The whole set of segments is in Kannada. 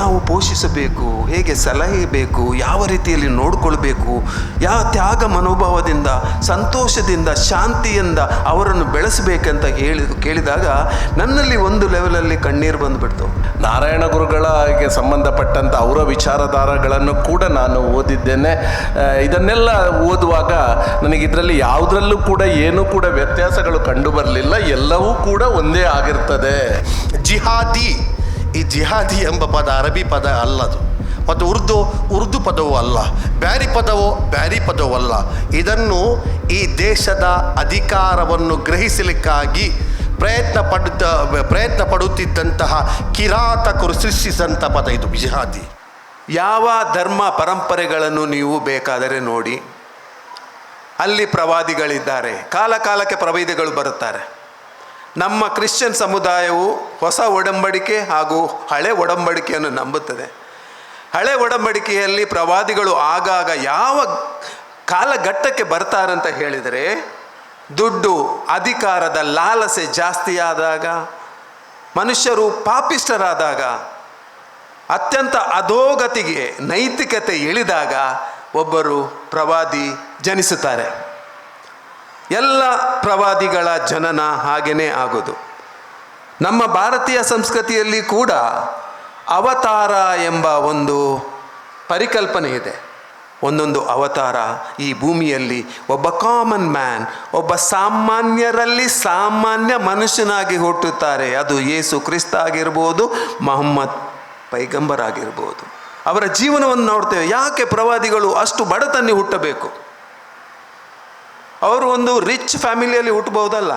ನಾವು ಪೋಷಿಸಬೇಕು, ಹೇಗೆ ಸಲಹೆ ಬೇಕು, ಯಾವ ರೀತಿಯಲ್ಲಿ ನೋಡಿಕೊಳ್ಬೇಕು, ಯಾವ ತ್ಯಾಗ ಮನೋಭಾವದಿಂದ, ಸಂತೋಷದಿಂದ, ಶಾಂತಿಯಿಂದ ಅವರನ್ನು ಬೆಳೆಸಬೇಕಂತ ಹೇಳಿ, ಕೇಳಿದಾಗ ನನ್ನಲ್ಲಿ ಒಂದು ಲೆವೆಲಲ್ಲಿ ಕಣ್ಣೀರು ಬಂದುಬಿಡ್ತು. ನಾರಾಯಣ ಗುರುಗಳಿಗೆ ಸಂಬಂಧಪಟ್ಟಂಥ ಅವರ ವಿಚಾರಧಾರಗಳನ್ನು ಕೂಡ ನಾನು ಓದಿದ್ದೇನೆ. ಇದನ್ನೆಲ್ಲ ಓದುವಾಗ ನನಗೆ ಇದರಲ್ಲಿ ಯಾವುದರಲ್ಲೂ ಕೂಡ ಏನೂ ಕೂಡ ವ್ಯತ್ಯಾಸಗಳು ಕಂಡು ಬರಲಿಲ್ಲ. ಎಲ್ಲವೂ ಕೂಡ ಒಂದೇ ಆಗಿರ್ತದೆ. ಜಿಹಾದಿ. ಈ ಜಿಹಾದಿ ಎಂಬ ಪದ ಅರಬಿ ಪದ ಅಲ್ಲದು. ಮತ್ತು ಉರ್ದು ಉರ್ದು ಪದವೂ ಅಲ್ಲ. ಬ್ಯಾರಿ ಪದವೋ ಬ್ಯಾರಿ ಪದವೂ ಅಲ್ಲ. ಇದನ್ನು ಈ ದೇಶದ ಅಧಿಕಾರವನ್ನು ಗ್ರಹಿಸಲಿಕ್ಕಾಗಿ ಪ್ರಯತ್ನ ಪಡುತ್ತ, ಪ್ರಯತ್ನ ಪಡುತ್ತಿದ್ದಂತಹ ಕಿರಾತಕರು ಸೃಷ್ಟಿಸಿದಂಥ ಪದ ಇದು, ಜಿಹಾದಿ. ಯಾವ ಧರ್ಮ ಪರಂಪರೆಗಳನ್ನು ನೀವು ಬೇಕಾದರೆ ನೋಡಿ. ಅಲ್ಲಿ ಪ್ರವಾದಿಗಳಿದ್ದಾರೆ. ಕಾಲ ಕಾಲಕ್ಕೆ ಪ್ರವಾದಿಗಳು ಬರುತ್ತಾರೆ. ನಮ್ಮ ಕ್ರಿಶ್ಚಿಯನ್ ಸಮುದಾಯವು ಹೊಸ ಒಡಂಬಡಿಕೆ ಹಾಗೂ ಹಳೆ ಒಡಂಬಡಿಕೆಯನ್ನು ನಂಬುತ್ತದೆ. ಹಳೆ ಒಡಂಬಡಿಕೆಯಲ್ಲಿ ಪ್ರವಾದಿಗಳು ಆಗಾಗ ಯಾವ ಕಾಲಘಟ್ಟಕ್ಕೆ ಬರ್ತಾರಂತ ಹೇಳಿದರೆ, ದುಡ್ಡು ಅಧಿಕಾರದ ಲಾಲಸೆ ಜಾಸ್ತಿಯಾದಾಗ, ಮನುಷ್ಯರು ಪಾಪಿಷ್ಟರಾದಾಗ ಅತ್ಯಂತ ಅಧೋಗತಿಗೆ ನೈತಿಕತೆ ಇಳಿದಾಗ ಒಬ್ಬರು ಪ್ರವಾದಿ ಜನಿಸುತ್ತಾರೆ. ಎಲ್ಲ ಪ್ರವಾದಿಗಳ ಜನನ ಹಾಗೆಯೇ ಆಗೋದು. ನಮ್ಮ ಭಾರತೀಯ ಸಂಸ್ಕೃತಿಯಲ್ಲಿ ಕೂಡ ಅವತಾರ ಎಂಬ ಒಂದು ಪರಿಕಲ್ಪನೆ ಇದೆ. ಒಂದೊಂದು ಅವತಾರ ಈ ಭೂಮಿಯಲ್ಲಿ ಒಬ್ಬ ಕಾಮನ್ ಮ್ಯಾನ್ ಒಬ್ಬ ಸಾಮಾನ್ಯರಲ್ಲಿ ಸಾಮಾನ್ಯ ಮನುಷ್ಯನಾಗಿ ಹುಟ್ಟುತ್ತಾರೆ. ಅದು ಯೇಸು ಕ್ರಿಸ್ತ ಆಗಿರ್ಬೋದು, ಮೊಹಮ್ಮದ್ ಪೈಗಂಬರ್ ಆಗಿರ್ಬೋದು. ಅವರ ಜೀವನವನ್ನು ನೋಡ್ತೇವೆ. ಯಾಕೆ ಪ್ರವಾದಿಗಳು ಅಷ್ಟು ಬಡತನ್ನಿ ಹುಟ್ಟಬೇಕು? ಅವರು ಒಂದು ರಿಚ್ ಫ್ಯಾಮಿಲಿಯಲ್ಲಿ ಹುಟ್ಟಬಹುದಲ್ಲ?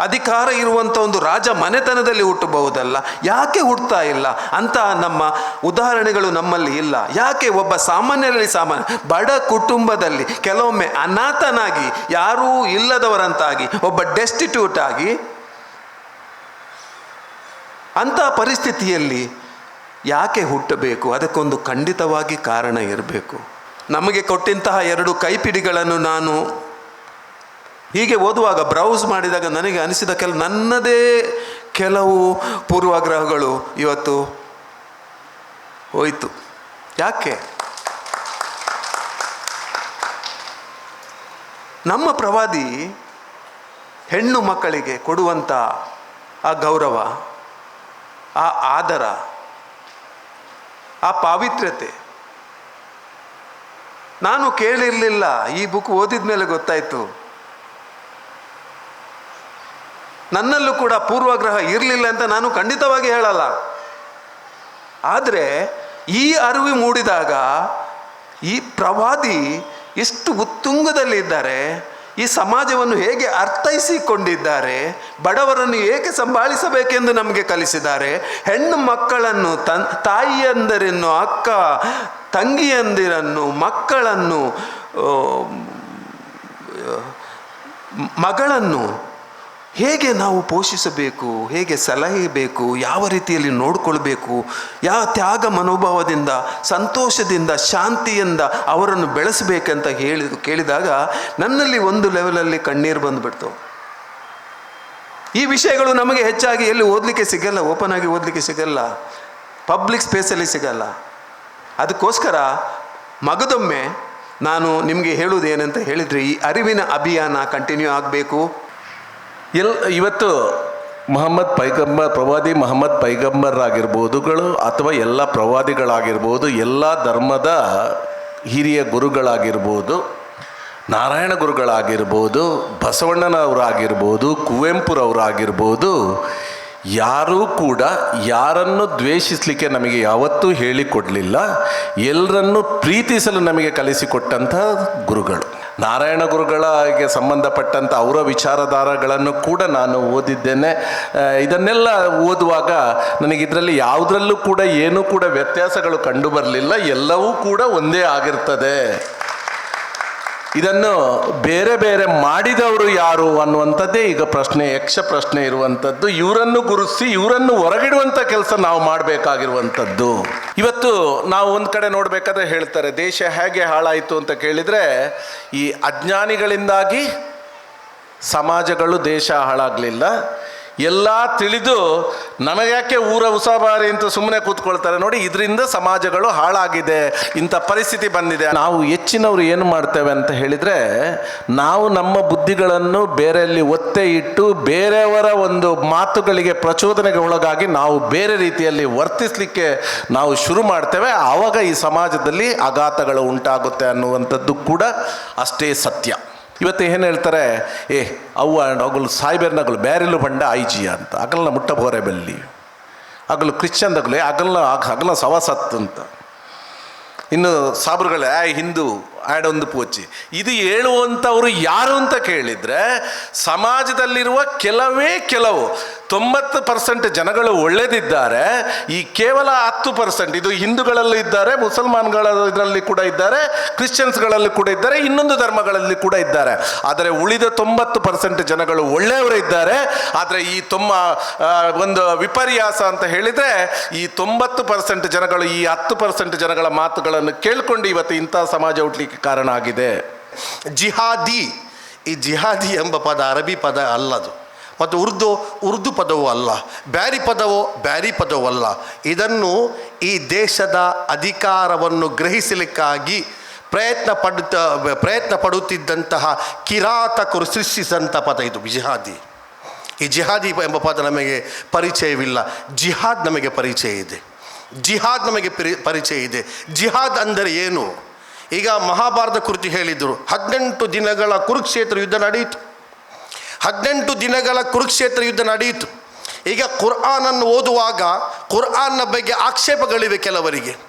ಅಧಿಕಾರ ಇರುವಂಥ ಒಂದು ರಾಜ ಮನೆತನದಲ್ಲಿ ಹುಟ್ಟಬಹುದಲ್ಲ? ಯಾಕೆ ಹುಟ್ಟುತ್ತಾ ಇಲ್ಲ? ಅಂತ ನಮ್ಮ ಉದಾಹರಣೆಗಳು ನಮ್ಮಲ್ಲಿ ಇಲ್ಲ. ಯಾಕೆ ಒಬ್ಬ ಸಾಮಾನ್ಯರಲ್ಲಿ ಸಾಮಾನ್ಯ, ಬಡ ಕುಟುಂಬದಲ್ಲಿ ಕೆಲವೊಮ್ಮೆ ಅನಾಥನಾಗಿ, ಯಾರೂ ಇಲ್ಲದವರಂತಾಗಿ, ಒಬ್ಬ ಡೆಸ್ಟಿಟ್ಯೂಟ್ ಆಗಿ, ಅಂತಹ ಪರಿಸ್ಥಿತಿಯಲ್ಲಿ ಯಾಕೆ ಹುಟ್ಟಬೇಕು? ಅದಕ್ಕೊಂದು ಖಂಡಿತವಾಗಿ ಕಾರಣ ಇರಬೇಕು. ನಮಗೆ ಕೊಟ್ಟಂತಹ ಎರಡು ಕೈಪಿಡಿಗಳನ್ನು ನಾನು ಹೀಗೆ ಓದುವಾಗ ಬ್ರೌಸ್ ಮಾಡಿದಾಗ ನನಗೆ ಅನಿಸಿದ ಕೆಲ, ನನ್ನದೇ ಕೆಲವು ಪೂರ್ವಾಗ್ರಹಗಳು ಇವತ್ತು ಹೋಯಿತು. ಯಾಕೆ? ನಮ್ಮ ಪ್ರವಾದಿ ಹೆಣ್ಣು ಮಕ್ಕಳಿಗೆ ಕೊಡುವಂಥ ಆ ಗೌರವ, ಆ ಆದರ, ಆ ಪಾವಿತ್ರ್ಯತೆ ನಾನು ಕೇಳಿರಲಿಲ್ಲ. ಈ ಬುಕ್ ಓದಿದ ಮೇಲೆ ಗೊತ್ತಾಯಿತು. ನನ್ನಲ್ಲೂ ಕೂಡ ಪೂರ್ವಗ್ರಹ ಇರಲಿಲ್ಲ ಅಂತ ನಾನು ಖಂಡಿತವಾಗಿ ಹೇಳಲ್ಲ. ಆದರೆ ಈ ಅರಿವು ಮೂಡಿದಾಗ ಈ ಪ್ರವಾದಿ ಎಷ್ಟು ಉತ್ತುಂಗದಲ್ಲಿದ್ದಾರೆ, ಈ ಸಮಾಜವನ್ನು ಹೇಗೆ ಅರ್ಥೈಸಿಕೊಂಡಿದ್ದಾರೆ, ಬಡವರನ್ನು ಏಕೆ ಸಂಭಾಳಿಸಬೇಕೆಂದು ನಮಗೆ ಕಲಿಸಿದ್ದಾರೆ, ಹೆಣ್ಣು ಮಕ್ಕಳನ್ನು ತನ್, ತಾಯಿಯಂದರನ್ನು, ಅಕ್ಕ, ತಂಗಿಯಂದಿರನ್ನು, ಮಕ್ಕಳನ್ನು ಮಗಳನ್ನು ಹೇಗೆ ನಾವು ಪೋಷಿಸಬೇಕು, ಹೇಗೆ ಸಲಹೆ ಬೇಕು, ಯಾವ ರೀತಿಯಲ್ಲಿ ನೋಡಿಕೊಳ್ಬೇಕು, ಯಾವ ತ್ಯಾಗ ಮನೋಭಾವದಿಂದ, ಸಂತೋಷದಿಂದ, ಶಾಂತಿಯಿಂದ ಅವರನ್ನು ಬೆಳೆಸಬೇಕಂತ ಹೇಳಿ, ಕೇಳಿದಾಗ ನನ್ನಲ್ಲಿ ಒಂದು ಲೆವೆಲಲ್ಲಿ ಕಣ್ಣೀರು ಬಂದುಬಿಡ್ತು. ಈ ವಿಷಯಗಳು ನಮಗೆ ಹೆಚ್ಚಾಗಿ ಎಲ್ಲಿ ಓದಲಿಕ್ಕೆ ಸಿಗಲ್ಲ ಓಪನ್ ಆಗಿ ಓದಲಿಕ್ಕೆ ಸಿಗಲ್ಲ ಪಬ್ಲಿಕ್ ಸ್ಪೇಸಲ್ಲಿ ಸಿಗಲ್ಲ. ಅದಕ್ಕೋಸ್ಕರ ಮಗದೊಮ್ಮೆ ನಾನು ನಿಮಗೆ ಹೇಳುವುದೇನಂತ ಹೇಳಿದರೆ, ಈ ಅರಿವಿನ ಅಭಿಯಾನ ಕಂಟಿನ್ಯೂ ಆಗಬೇಕು. ಎಲ್ ಇವತ್ತು ಮೊಹಮ್ಮದ್ ಪೈಗಂಬರ್, ಪ್ರವಾದಿ ಮೊಹಮ್ಮದ್ ಪೈಗಂಬರ್ ಆಗಿರ್ಬೋದುಗಳು ಅಥವಾ ಎಲ್ಲ ಪ್ರವಾದಿಗಳಾಗಿರ್ಬೋದು, ಎಲ್ಲ ಧರ್ಮದ ಹಿರಿಯ ಗುರುಗಳಾಗಿರ್ಬೋದು, ನಾರಾಯಣ ಗುರುಗಳಾಗಿರ್ಬೋದು, ಬಸವಣ್ಣನವರಾಗಿರ್ಬೋದು, ಕುವೆಂಪುರವರಾಗಿರ್ಬೋದು, ಯಾರೂ ಕೂಡ ಯಾರನ್ನು ದ್ವೇಷಿಸಲಿಕ್ಕೆ ನಮಗೆ ಯಾವತ್ತೂ ಹೇಳಿಕೊಡಲಿಲ್ಲ. ಎಲ್ಲರನ್ನು ಪ್ರೀತಿಸಲು ನಮಗೆ ಕಲಿಸಿಕೊಟ್ಟಂಥ ಗುರುಗಳು. ನಾರಾಯಣ ಗುರುಗಳಿಗೆ ಸಂಬಂಧಪಟ್ಟಂಥ ಅವರ ವಿಚಾರಧಾರಗಳನ್ನು ಕೂಡ ನಾನು ಓದಿದ್ದೇನೆ. ಇದನ್ನೆಲ್ಲ ಓದುವಾಗ ನನಗೆ ಇದರಲ್ಲಿ ಯಾವುದರಲ್ಲೂ ಕೂಡ ಏನೂ ಕೂಡ ವ್ಯತ್ಯಾಸಗಳು ಕಂಡು ಬರಲಿಲ್ಲ ಎಲ್ಲವೂ ಕೂಡ ಒಂದೇ ಆಗಿರ್ತದೆ. ಇದನ್ನು ಬೇರೆ ಬೇರೆ ಮಾಡಿದವರು ಯಾರು ಅನ್ನುವಂಥದ್ದೇ ಈಗ ಪ್ರಶ್ನೆ, ಯಕ್ಷ ಪ್ರಶ್ನೆ ಇರುವಂಥದ್ದು. ಇವರನ್ನು ಗುರುಸಿ, ಇವರನ್ನು ಹೊರಗಿಡುವಂಥ ಕೆಲಸ ನಾವು ಮಾಡಬೇಕಾಗಿರುವಂಥದ್ದು. ಇವತ್ತು ನಾವು ಒಂದು ಕಡೆ ನೋಡಬೇಕಾದ್ರೆ ಹೇಳ್ತಾರೆ, ದೇಶ ಹೇಗೆ ಹಾಳಾಯಿತು ಅಂತ ಕೇಳಿದರೆ, ಈ ಅಜ್ಞಾನಿಗಳಿಂದಾಗಿ ಸಮಾಜಗಳು ದೇಶ ಹಾಳಾಗಲಿಲ್ಲ. ಎಲ್ಲ ತಿಳಿದು ನಮಗ್ಯಾಕೆ ಊರ ಉಸಾಬಾರಿ ಅಂತ ಸುಮ್ಮನೆ ಕೂತ್ಕೊಳ್ತಾರೆ ನೋಡಿ, ಇದರಿಂದ ಸಮಾಜಗಳು ಹಾಳಾಗಿದೆ, ಇಂಥ ಪರಿಸ್ಥಿತಿ ಬಂದಿದೆ. ನಾವು ಹೆಚ್ಚಿನವರು ಏನು ಮಾಡ್ತೇವೆ ಅಂತ ಹೇಳಿದರೆ, ನಾವು ನಮ್ಮ ಬುದ್ಧಿಗಳನ್ನು ಬೇರೆಯಲ್ಲಿ ಒತ್ತೆ ಇಟ್ಟು ಬೇರೆಯವರ ಒಂದು ಮಾತುಗಳಿಗೆ ಪ್ರಚೋದನೆಗೆ ಒಳಗಾಗಿ ನಾವು ಬೇರೆ ರೀತಿಯಲ್ಲಿ ವರ್ತಿಸಲಿಕ್ಕೆ ನಾವು ಶುರು ಮಾಡ್ತೇವೆ. ಆವಾಗ ಈ ಸಮಾಜದಲ್ಲಿ ಆಘಾತಗಳು ಉಂಟಾಗುತ್ತೆ ಅನ್ನುವಂಥದ್ದು ಕೂಡ ಅಷ್ಟೇ ಸತ್ಯ. ಇವತ್ತು ಏನು ಹೇಳ್ತಾರೆ? ಏ, ಅವ್ವ ಅಗಲು ಸಾಯ್ಬೇರ್ನಗಲು ಬ್ಯಾರಿಲು ಬಂಡ ಐಜಿಯ ಅಂತ. ಅಗಲ್ನ ಮುಟ್ಟ ಬೋರೆ ಬೆಲ್ಲಿ. ಅಗಲು ಕ್ರಿಶ್ಚಿಯನ್ದಗಲು ಅಗಲ್ನ ಅಗಲ ಸವಸತ್ತು ಅಂತ. ಇನ್ನು ಸಾಬ್ರುಗಳೇ ಆ ಹಿಂದೂ ಆಡೊಂದು ಪೂಜೆ ಇದು ಹೇಳುವಂಥವ್ರು ಯಾರು ಅಂತ ಕೇಳಿದರೆ, ಸಮಾಜದಲ್ಲಿರುವ ಕೆಲವೇ ಕೆಲವು ತೊಂಬತ್ತು ಪರ್ಸೆಂಟ್ ಜನಗಳು ಒಳ್ಳೆದಿದ್ದಾರೆ, ಈ ಕೇವಲ ಹತ್ತು ಪರ್ಸೆಂಟ್ ಇದು ಹಿಂದೂಗಳಲ್ಲೂ ಇದ್ದಾರೆ ಮುಸಲ್ಮಾನ್ಗಳ ಇದರಲ್ಲಿ ಕೂಡ ಇದ್ದಾರೆ, ಕ್ರಿಶ್ಚಿಯನ್ಸ್ಗಳಲ್ಲಿ ಕೂಡ ಇದ್ದಾರೆ, ಇನ್ನೊಂದು ಧರ್ಮಗಳಲ್ಲಿ ಕೂಡ ಇದ್ದಾರೆ. ಆದರೆ ಉಳಿದ ತೊಂಬತ್ತು ಪರ್ಸೆಂಟ್ ಜನಗಳು ಒಳ್ಳೆಯವರು ಇದ್ದಾರೆ. ಆದರೆ ಈ ತೊಮ್ಮ ಒಂದು ವಿಪರ್ಯಾಸ ಅಂತ ಹೇಳಿದರೆ, ಈ ತೊಂಬತ್ತು ಪರ್ಸೆಂಟ್ ಜನಗಳು, ಈ ಹತ್ತು ಪರ್ಸೆಂಟ್ ಜನಗಳ ಮಾತುಗಳನ್ನು ಕೇಳಿಕೊಂಡು ಇವತ್ತು ಇಂಥ ಸಮಾಜ ಹುಟ್ಟಲಿಕ್ಕೆ ಕಾರಣ ಆಗಿದೆ. ಜಿಹಾದಿ, ಈ ಜಿಹಾದಿ ಎಂಬ ಪದ ಅರಬಿ ಪದ ಅಲ್ಲದು. ಮತ್ತು ಉರ್ದು ಉರ್ದು ಪದವೂ ಅಲ್ಲ. ಬ್ಯಾರಿ ಪದವೋ, ಬ್ಯಾರಿ ಪದವೂ ಅಲ್ಲ. ಇದನ್ನು ಈ ದೇಶದ ಅಧಿಕಾರವನ್ನು ಗ್ರಹಿಸಲಿಕ್ಕಾಗಿ ಪ್ರಯತ್ನ ಪಡುತ್ತ, ಪ್ರಯತ್ನ ಪಡುತ್ತಿದ್ದಂತಹ ಕಿರಾತಕರು ಸೃಷ್ಟಿಸಿದಂಥ ಪದ ಇದು, ಜಿಹಾದಿ. ಈ ಜಿಹಾದಿ ಎಂಬ ಪದ ನಮಗೆ ಪರಿಚಯವಿಲ್ಲ. ಜಿಹಾದ್ ನಮಗೆ ಪರಿಚಯ ಇದೆ. ಜಿಹಾದ್ ನಮಗೆ ಪರಿ- ಪರಿಚಯ ಇದೆ. ಜಿಹಾದ್ ಅಂದರೆ ಏನು? ಈಗ ಮಹಾಭಾರತ ಕುರಿತು ಹೇಳಿದರು, ಹದಿನೆಂಟು ದಿನಗಳ ಕುರುಕ್ಷೇತ್ರ ಯುದ್ಧ ನಡೆಯಿತು. ಹದಿನೆಂಟು ದಿನಗಳ ಕುರುಕ್ಷೇತ್ರ ಯುದ್ಧ ನಡೆಯಿತು. ಈಗ ಕುರ್ಆನನ್ನು ಓದುವಾಗ ಕುರ್ಆನ್ನ ಬಗ್ಗೆ ಆಕ್ಷೇಪಗಳಿವೆ ಕೆಲವರಿಗೆ.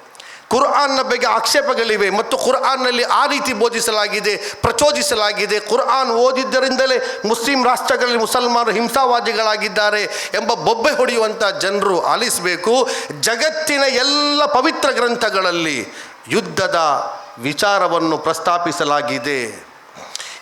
ಕುರ್ಆನ್ನ ಬಗ್ಗೆ ಆಕ್ಷೇಪಗಳಿವೆ ಮತ್ತು ಕುರ್ಆನ್ನಲ್ಲಿ ಆ ರೀತಿ ಬೋಧಿಸಲಾಗಿದೆ, ಪ್ರಚೋದಿಸಲಾಗಿದೆ. ಕುರ್ಆನ್ ಓದಿದ್ದರಿಂದಲೇ ಮುಸ್ಲಿಂ ರಾಷ್ಟ್ರಗಳಲ್ಲಿ ಮುಸಲ್ಮಾನರು ಹಿಂಸಾವಾದಿಗಳಾಗಿದ್ದಾರೆ ಎಂಬ ಬೊಬ್ಬೆ ಹೊಡೆಯುವಂಥ ಜನರು ಆಲಿಸಬೇಕು. ಜಗತ್ತಿನ ಎಲ್ಲ ಪವಿತ್ರ ಗ್ರಂಥಗಳಲ್ಲಿ ಯುದ್ಧದ ವಿಚಾರವನ್ನು ಪ್ರಸ್ತಾಪಿಸಲಾಗಿದೆ.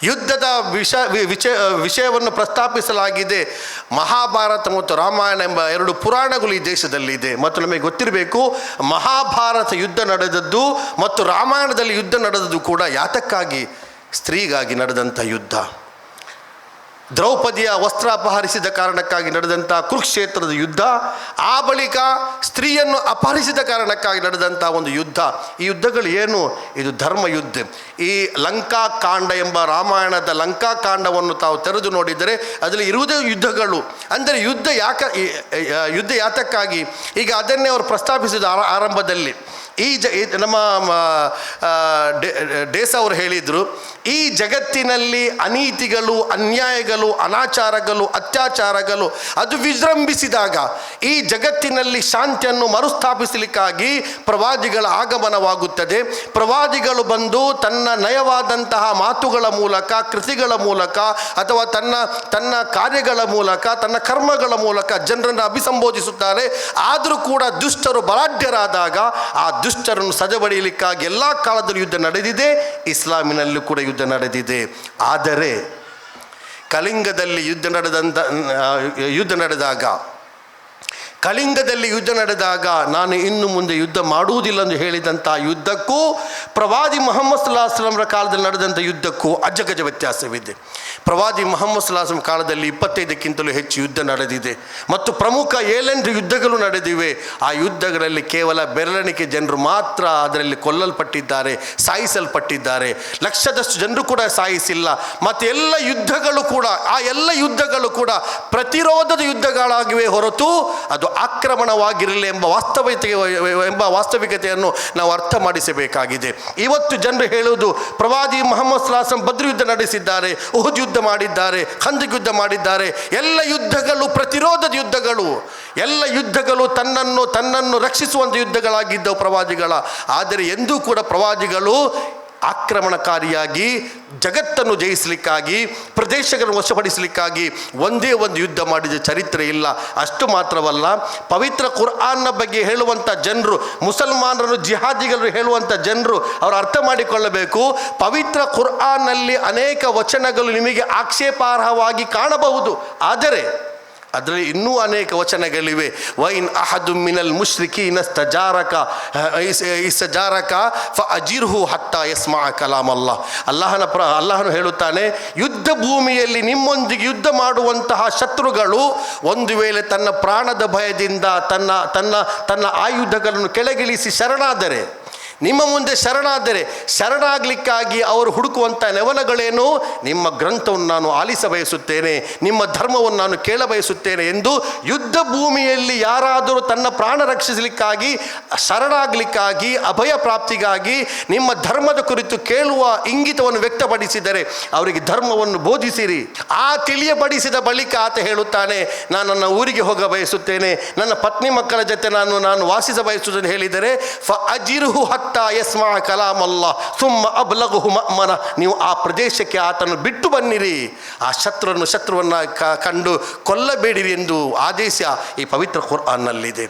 ಯುದ್ಧದ ವಿಷ ವಿಷಯ ವಿಷಯವನ್ನು ಪ್ರಸ್ತಾಪಿಸಲಾಗಿದೆ. ಮಹಾಭಾರತ ಮತ್ತು ರಾಮಾಯಣ ಎಂಬ ಎರಡು ಪುರಾಣಗಳು ಈ ದೇಶದಲ್ಲಿದೆ. ಮತ್ತು ನಮಗೆ ಗೊತ್ತಿರಬೇಕು, ಮಹಾಭಾರತ ಯುದ್ಧ ನಡೆದದ್ದು ಮತ್ತು ರಾಮಾಯಣದಲ್ಲಿ ಯುದ್ಧ ನಡೆದದ್ದು ಕೂಡ ಯಾತಕ್ಕಾಗಿ? ಸ್ತ್ರೀಗಾಗಿ ನಡೆದಂಥ ಯುದ್ಧ. ದ್ರೌಪದಿಯ ವಸ್ತ್ರ ಅಪಹರಿಸಿದ ಕಾರಣಕ್ಕಾಗಿ ನಡೆದಂಥ ಕುರುಕ್ಷೇತ್ರದ ಯುದ್ಧ, ಆ ಬಳಿಕ ಸ್ತ್ರೀಯನ್ನು ಅಪಹರಿಸಿದ ಕಾರಣಕ್ಕಾಗಿ ನಡೆದಂಥ ಒಂದು ಯುದ್ಧ. ಈ ಯುದ್ಧಗಳು ಏನು? ಇದು ಧರ್ಮ ಯುದ್ಧ ಈ ಲಂಕಾ ಕಾಂಡ ಎಂಬ ರಾಮಾಯಣದ ಲಂಕಾ ಕಾಂಡವನ್ನು ತಾವು ತೆರೆದು ನೋಡಿದರೆ ಅದರಲ್ಲಿ ಇರುವುದೇ ಯುದ್ಧಗಳು. ಅಂದರೆ ಯುದ್ಧ ಯಾಕ ಯುದ್ಧ ಯಾತಕ್ಕಾಗಿ ಈಗ ಅದನ್ನೇ ಅವರು ಪ್ರಸ್ತಾಪಿಸಿದ ಆರ- ಆರಂಭದಲ್ಲಿ. ಈ ಜ ನಮ್ಮ ಡೇಸ್ ಅವರು ಹೇಳಿದರು, ಈ ಜಗತ್ತಿನಲ್ಲಿ ಅನೀತಿಗಳು, ಅನ್ಯಾಯಗಳು, ಅನಾಚಾರಗಳು, ಅತ್ಯಾಚಾರಗಳು, ಅದು ವಿಜೃಂಭಿಸಿದಾಗ ಈ ಜಗತ್ತಿನಲ್ಲಿ ಶಾಂತಿಯನ್ನು ಮರುಸ್ಥಾಪಿಸಲಿಕ್ಕಾಗಿ ಪ್ರವಾದಿಗಳ ಆಗಮನವಾಗುತ್ತದೆ. ಪ್ರವಾದಿಗಳು ಬಂದು ತನ್ನ ನಯವಾದಂತಹ ಮಾತುಗಳ ಮೂಲಕ, ಕೃತಿಗಳ ಮೂಲಕ, ಅಥವಾ ತನ್ನ ತನ್ನ ಕಾರ್ಯಗಳ ಮೂಲಕ, ತನ್ನ ಕರ್ಮಗಳ ಮೂಲಕ ಜನರನ್ನು ಅಭಿಸಂಬೋಧಿಸುತ್ತಾರೆ. ಆದರೂ ಕೂಡ ದುಷ್ಟರು ಬಲಾಢ್ಯರಾದಾಗ ಆ ದುಷ್ಟರನ್ನು ಸದೆಬಡಿಯಲಿಕ್ಕಾಗಿ ಎಲ್ಲ ಕಾಲದಲ್ಲೂ ಯುದ್ಧ ನಡೆದಿದೆ, ಇಸ್ಲಾಮಿನಲ್ಲೂ ಕೂಡ ಯುದ್ಧ ನಡೆದಿದೆ. ಆದರೆ ಕಲಿಂಗದಲ್ಲಿ ಯುದ್ಧ ನಡೆದಂಥ ಯುದ್ಧ ನಡೆದಾಗ ಕಳಿಂಗದಲ್ಲಿ ಯುದ್ಧ ನಡೆದಾಗ ನಾನು ಇನ್ನು ಮುಂದೆ ಯುದ್ಧ ಮಾಡುವುದಿಲ್ಲ ಎಂದು ಹೇಳಿದಂಥ ಯುದ್ಧಕ್ಕೂ, ಪ್ರವಾದಿ ಮೊಹಮ್ಮದ್ ಸಲಾಸ್ಲಮರ ಕಾಲದಲ್ಲಿ ನಡೆದಂಥ ಯುದ್ಧಕ್ಕೂ ಅಜಗಜ ವ್ಯತ್ಯಾಸವಿದೆ. ಪ್ರವಾದಿ ಮೊಹಮ್ಮದ್ ಸಲಾಸಂ ಕಾಲದಲ್ಲಿ ಇಪ್ಪತ್ತೈದಕ್ಕಿಂತಲೂ ಹೆಚ್ಚು ಯುದ್ಧ ನಡೆದಿದೆ. ಮತ್ತು ಪ್ರಮುಖ ಏಳೆಂಟು ಯುದ್ಧಗಳು ನಡೆದಿವೆ. ಆ ಯುದ್ಧಗಳಲ್ಲಿ ಕೇವಲ ಬೆರಳೆಣಿಕೆ ಜನರು ಮಾತ್ರ ಅದರಲ್ಲಿ ಕೊಲ್ಲಲ್ಪಟ್ಟಿದ್ದಾರೆ, ಸಾಯಿಸಲ್ಪಟ್ಟಿದ್ದಾರೆ. ಲಕ್ಷದಷ್ಟು ಜನರು ಕೂಡ ಸಾಯಿಸಿಲ್ಲ. ಮತ್ತು ಎಲ್ಲ ಯುದ್ಧಗಳು ಕೂಡ, ಆ ಎಲ್ಲ ಯುದ್ಧಗಳು ಕೂಡ ಪ್ರತಿರೋಧದ ಯುದ್ಧಗಳಾಗಿವೆ ಹೊರತು ಅದು ಆಕ್ರಮಣವಾಗಿರಲಿ ಎಂಬ ವಾಸ್ತವಿಕತೆ, ಎಂಬ ವಾಸ್ತವಿಕತೆಯನ್ನು ನಾವು ಅರ್ಥ ಮಾಡಿಸಬೇಕಾಗಿದೆ. ಇವತ್ತು ಜನರು ಹೇಳುವುದು ಪ್ರವಾದಿ ಮೊಹಮ್ಮದ್ ಸಲಾಸಂ ಬದ್ರ ಯುದ್ಧ ನಡೆಸಿದ್ದಾರೆ, ಉಹುದ್ ಮಾಡಿದ್ದಾರೆ ಖಂದಕ್ ಯುದ್ಧ ಮಾಡಿದ್ದಾರೆ. ಎಲ್ಲ ಯುದ್ಧಗಳು, ಪ್ರತಿರೋಧದ ಯುದ್ಧಗಳು. ಎಲ್ಲ ಯುದ್ಧಗಳು ತನ್ನನ್ನು ತನ್ನನ್ನು ರಕ್ಷಿಸುವಂಥ ಯುದ್ಧಗಳಾಗಿದ್ದವು ಪ್ರವಾದಿಗಳ. ಆದರೆ ಎಂದೂ ಕೂಡ ಪ್ರವಾದಿಗಳು ಆಕ್ರಮಣಕಾರಿಯಾಗಿ ಜಗತ್ತನ್ನು ಜಯಿಸಲಿಕ್ಕಾಗಿ, ಪ್ರದೇಶಗಳನ್ನು ವಶಪಡಿಸಲಿಕ್ಕಾಗಿ ಒಂದೇ ಒಂದು ಯುದ್ಧ ಮಾಡಿದ ಚರಿತ್ರೆ ಇಲ್ಲ. ಅಷ್ಟು ಮಾತ್ರವಲ್ಲ, ಪವಿತ್ರ ಕುರ್ಆನ್ನ ಬಗ್ಗೆ ಹೇಳುವಂಥ ಜನರು, ಮುಸಲ್ಮಾನರು ಜಿಹಾದಿಗಳು ಹೇಳುವಂಥ ಜನರು, ಅವರು ಅರ್ಥ ಮಾಡಿಕೊಳ್ಳಬೇಕು. ಪವಿತ್ರ ಕುರ್ಆನ್ನಲ್ಲಿ ಅನೇಕ ವಚನಗಳು ನಿಮಗೆ ಆಕ್ಷೇಪಾರ್ಹವಾಗಿ ಕಾಣಬಹುದು. ಆದರೆ ಅದರಲ್ಲಿ ಇನ್ನೂ ಅನೇಕ ವಚನಗಳಿವೆ. ವೈನ್ ಅಹದು ಮಿನಲ್ ಮುಶ್ರಿಕೀನ ಇಸ್ ಜಾರಕ ಫ ಅಜಿರ್ಹು ಹತ್ತ ಯಸ್ಮಾ ಕಲಾಮ್ ಅಲ್ಲ ಅಲ್ಲಾಹನ ಪ್ರ, ಅಲ್ಲಾಹನು ಹೇಳುತ್ತಾನೆ, ಯುದ್ಧ ಭೂಮಿಯಲ್ಲಿ ನಿಮ್ಮೊಂದಿಗೆ ಯುದ್ಧ ಮಾಡುವಂತಹ ಶತ್ರುಗಳು ಒಂದು ವೇಳೆ ತನ್ನ ಪ್ರಾಣದ ಭಯದಿಂದ ತನ್ನ ತನ್ನ ತನ್ನ ಆಯುಧಗಳನ್ನು ಕೆಳಗಿಳಿಸಿ ಶರಣಾದರೆ ನಿಮ್ಮ ಮುಂದೆ ಶರಣಾದರೆ ಶರಣಾಗಲಿಕ್ಕಾಗಿ ಅವರು ಹುಡುಕುವಂಥ ನೆವಲಗಳೇನು ನಿಮ್ಮ ಗ್ರಂಥವನ್ನು ನಾನು ಆಲಿಸ ಬಯಸುತ್ತೇನೆ, ನಿಮ್ಮ ಧರ್ಮವನ್ನು ನಾನು ಕೇಳ ಬಯಸುತ್ತೇನೆ ಎಂದು ಯುದ್ಧ ಭೂಮಿಯಲ್ಲಿ ಯಾರಾದರೂ ತನ್ನ ಪ್ರಾಣ ರಕ್ಷಿಸಲಿಕ್ಕಾಗಿ, ಶರಣಾಗಲಿಕ್ಕಾಗಿ, ಅಭಯ ಪ್ರಾಪ್ತಿಗಾಗಿ ನಿಮ್ಮ ಧರ್ಮದ ಕುರಿತು ಕೇಳುವ ಇಂಗಿತವನ್ನು ವ್ಯಕ್ತಪಡಿಸಿದರೆ ಅವರಿಗೆ ಧರ್ಮವನ್ನು ಬೋಧಿಸಿರಿ. ಆ ತಿಳಿಯಪಡಿಸಿದ ಬಳಿಕ ಆತ ಹೇಳುತ್ತಾನೆ, ನಾನು ನನ್ನ ಊರಿಗೆ ಹೋಗ ಬಯಸುತ್ತೇನೆ, ನನ್ನ ಪತ್ನಿ ಮಕ್ಕಳ ಜೊತೆ ನಾನು ನಾನು ವಾಸಿಸ ಬಯಸುವುದನ್ನು ಹೇಳಿದರೆ, ಫ ಅಜಿರುಹು ಯಸ್ಮಾ ಕಲಾಮಲ್ಲ, ಸುಮ್ಮ ಅಬ್ಲಗುಹು ಮನ ನೀವು ಆ ಪ್ರದೇಶಕ್ಕೆ ಆತನು ಬಿಟ್ಟು ಬನ್ನಿರಿ. ಆ ಶತ್ರುವನ್ನು ಶತ್ರುವನ್ನು ಕಂಡು ಕೊಲ್ಲಬೇಡಿರಿ ಎಂದು ಆದೇಶ ಈ ಪವಿತ್ರ ಕುರ್ಆನ್ನಲ್ಲಿದೆ